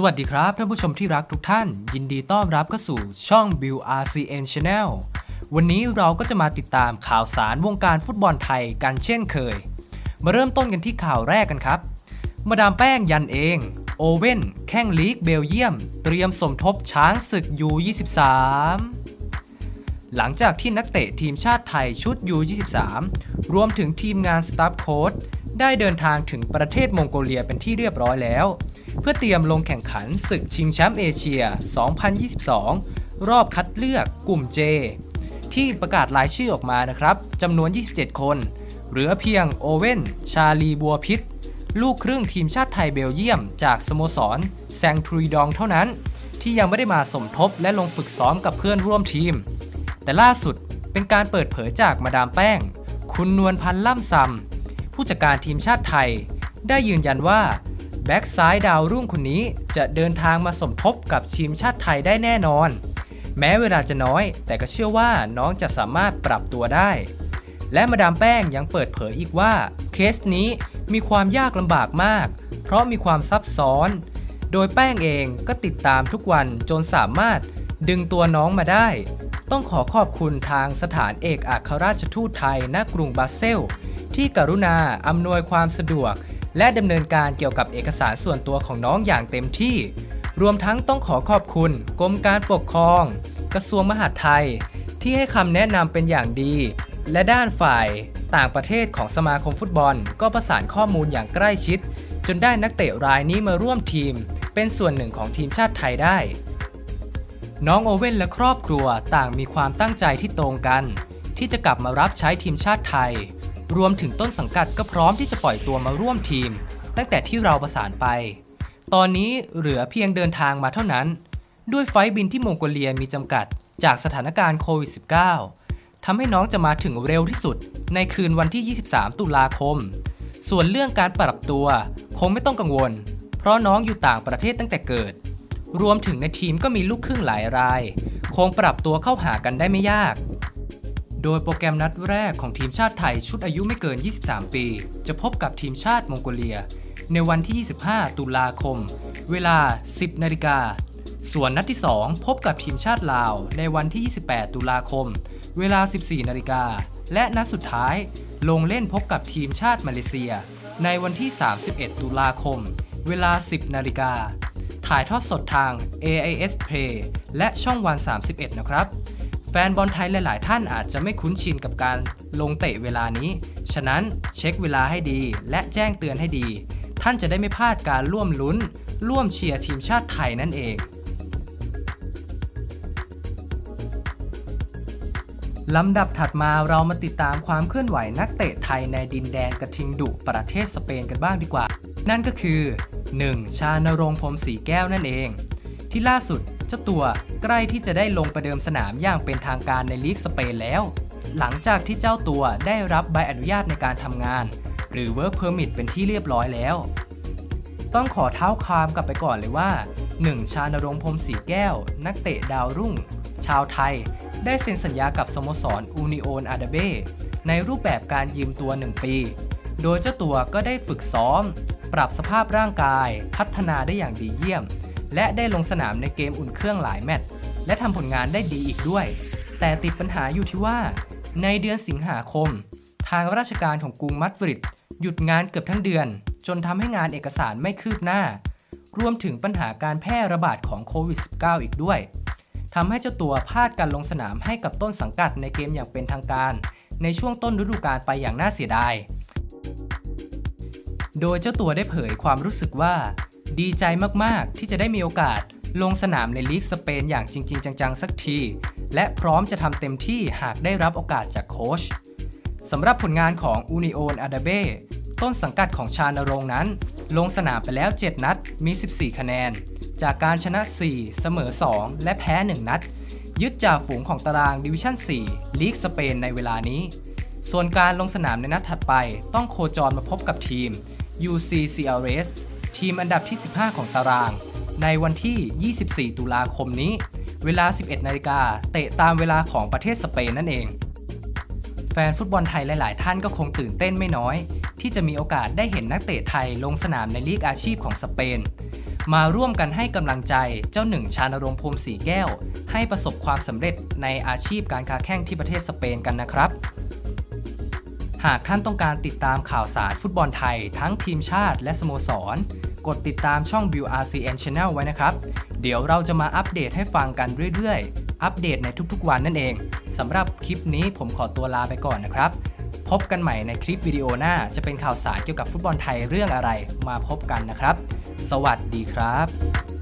สวัสดีครับท่านผู้ชมที่รักทุกท่าน ยินดีต้อนรับเข้าสู่ช่อง Bill RCN Channel วันนี้เราก็จะมาติดตามข่าวสารวงการฟุตบอลไทยกันเช่นเคย มาเริ่มต้นกันที่ข่าวแรกกันครับ มาดามแป้งยันเอง โอเว่น แข้งลีกเบลเยียม เตรียมสมทบช้างศึกยู23หลังจากที่นักเตะทีมชาติไทยชุด U23 รวมถึงทีมงานสตาฟโค้ดได้เดินทางถึงประเทศมองโกเลียเป็นที่เรียบร้อยแล้ว เพื่อเตรียมลงแข่งขันศึกชิงแชมป์เอเชีย 2022 รอบคัดเลือกกลุ่ม J ที่ประกาศรายชื่อออกมานะครับจำนวน 27 คน เหลือเพียงโอเว่น ชาลีบัวพิษ ลูกครึ่งทีมชาติไทยเบลเยียม จากสโมสรแซงทรีดองเท่านั้น ที่ยังไม่ได้มาสมทบและลงฝึกซ้อมกับเพื่อนร่วมทีม แต่ล่าสุดเป็นการเปิดเผยจากมาดามแป้ง คุณนวลพันธ์ล่ำซำผู้จัดการทีมชาติไทย ได้ยืนยันว่า แบ็กซ้ายดาวรุ่งคนนี้จะเดินทางมาสมทบกับทีมชาติไทยได้แน่นอน แม้เวลาจะน้อย แต่ก็เชื่อว่าน้องจะสามารถปรับตัวได้ และมาดามแป้งยังเปิดเผยอีกว่า เคสนี้มีความยากลำบากมาก เพราะมีความซับซ้อน โดยแป้งเองก็ติดตามทุกวันจนสามารถดึงตัวน้องมาได้ ต้องขอขอบคุณทางสถานเอกอัครราชทูตไทยณกรุงบาเซล ที่กรุณาอำนวยความสะดวก และดำเนินการเกี่ยวกับเอกสารส่วนตัวของน้องอย่างเต็มที่ รวมทั้งต้องขอขอบคุณกรมการปกครอง กระทรวงมหาดไทย ที่ให้คำแนะนำเป็นอย่างดี และด้านฝ่ายต่างประเทศของสมาคมฟุตบอล ก็ประสานข้อมูลอย่างใกล้ชิด จนได้นักเตะรายนี้มาร่วมทีม เป็นส่วนหนึ่งของทีมชาติไทยได้ น้องโอเว่นและครอบครัวต่างมีความตั้งใจที่ตรงกัน ที่จะกลับมารับใช้ทีมชาติไทย รวมถึงต้นสังกัดก็พร้อมที่จะปล่อยตัวมาร่วมทีม ตั้งแต่ที่เราประสานไป ตอนนี้เหลือเพียงเดินทางมาเท่านั้น ด้วยไฟบินที่มองโกเลียมีจำกัดจากสถานการณ์โควิด -19 ทำให้น้องจะมาถึงเร็วที่สุด ในคืนวันที่ 23 ตุลาคม ส่วนเรื่องการปรับตัว คงไม่ต้องกังวล เพราะน้องอยู่ต่างประเทศตั้งแต่เกิด รวมถึงในทีมก็มีลูกครึ่งหลายราย คงปรับตัวเข้าหากันได้ไม่ยาก โดยโปรแกรมนัดแรกของทีมชาติไทยชุดอายุไม่เกิน 23 ปี จะพบกับทีมชาติมองโกเลีย ในวันที่ 25 ตุลาคม เวลา 10 นาฬิกา ส่วนนัดที่ 2 พบกับทีมชาติลาว ในวันที่ 28 ตุลาคม เวลา 14 นาฬิกา และนัดสุดท้าย ลงเล่นพบกับทีมชาติมาเลเซีย ในวันที่ 31 ตุลาคม เวลา 10 นาฬิกา ถ่ายทอดสดทาง AIS Play และช่องวัน 31 นะครับ แฟนบอลไทยหลาย ๆ ท่านอาจจะไม่คุ้นชินกับการลงเตะเวลานี้ ฉะนั้นเช็คเวลาให้ดี และแจ้งเตือนให้ดี ท่านจะได้ไม่พลาดการร่วมลุ้น ร่วมเชียร์ทีมชาติไทยนั่นเองลำดับถัดมาเรามาติดตามความเคลื่อนไหวนักเตะไทยในดินแดนกระทิงดุประเทศสเปนกันบ้างดีกว่า นั่นก็คือ 1. ชานรงค์พรมสีแก้วนั่นเอง ที่ล่าสุด เจ้าตัวใกล้ที่จะได้ลงประเดิมสนามอย่างเป็นทางการในลีกสเปนแล้ว หลังจากที่เจ้าตัวได้รับใบอนุญาตในการทำงาน หรือ Work Permit เป็นที่เรียบร้อยแล้ว ต้องขอเท้าความกลับไปก่อนเลยว่า 1. ชานรงพรมสีแก้ว นักเตะดาวรุ่ง ชาวไทย ได้เซ็นสัญญากับสโมสรอูนิโอนอาดาเบในรูปแบบการยืมตัว 1 ปี โดยเจ้าตัวก็ได้ฝึกซ้อม ปรับสภาพร่างกาย พัฒนาได้อย่างดีเยี่ยม และได้ลงสนามในเกมอุ่นเครื่องหลายแมตช์และทำผลงานได้ดีอีกด้วย แต่ติดปัญหาอยู่ที่ว่า ในเดือนสิงหาคม ทางราชการของกรุงมัดริดหยุดงานเกือบทั้งเดือน จนทำให้งานเอกสารไม่คืบหน้า รวมถึงปัญหาการแพร่ระบาดของโควิด -19 อีกด้วยทำให้เจ้าตัวพลาดการลงสนามให้กับต้นสังกัดในเกมอย่างเป็นทางการ ในช่วงต้นฤดูกาลไปอย่างน่าเสียดาย โดยเจ้าตัวได้เผยความรู้สึกว่า ดีใจมากๆ ที่จะได้มีโอกาสลงสนามในลีกสเปนอย่างจริง ๆ จัง ๆ สักที และพร้อมจะทำเต็มที่หากได้รับโอกาสจากโค้ชสำหรับผลงานของอูนิโอนอาดาเบต้นสังกัดของชาณรงนั้น ลงสนามไปแล้ว 7 นัดมี 14 คะแนน จากการชนะ 4 เสมอ 2 และแพ้ 1 นัด ยึดจ่าฝูงของตารางดิวิชั่น 4 ลีกสเปนในเวลานี้ ส่วนการลงสนามในนัดถัดไปต้องโคจรมาพบกับทีม UC CRS ทีมอันดับที่ 15 ของตาราง ในวันที่ 24 ตุลาคมนี้ เวลา 11 นาฬิกาเตะตามเวลาของประเทศสเปนนั่นเอง แฟนฟุตบอลไทยหลาย ๆ ท่านก็คงตื่นเต้นไม่น้อย ที่จะมีโอกาสได้เห็นนักเตะไทยลงสนามในลีกอาชีพของสเปน มาร่วมกันให้กำลังใจเจ้าหนึ่งชานรงค์พรมสีแก้ว ให้ประสบความสำเร็จในอาชีพการค้าแข่งที่ประเทศสเปนกันนะครับหากท่านต้องการติดตามข่าวสารฟุตบอลไทยทั้งทีมชาติและสโมสร กดติดตามช่อง View RCN Channel ไว้นะครับ เดี๋ยวเราจะมาอัปเดตให้ฟังกันเรื่อยๆ อัปเดตในทุกๆวันนั่นเองสำหรับคลิปนี้ผมขอตัวลาไปก่อนนะครับ พบกันใหม่ในคลิปวิดีโอหน้า จะเป็นข่าวสารเกี่ยวกับฟุตบอลไทยเรื่องอะไรมาพบกันนะครับ สวัสดีครับ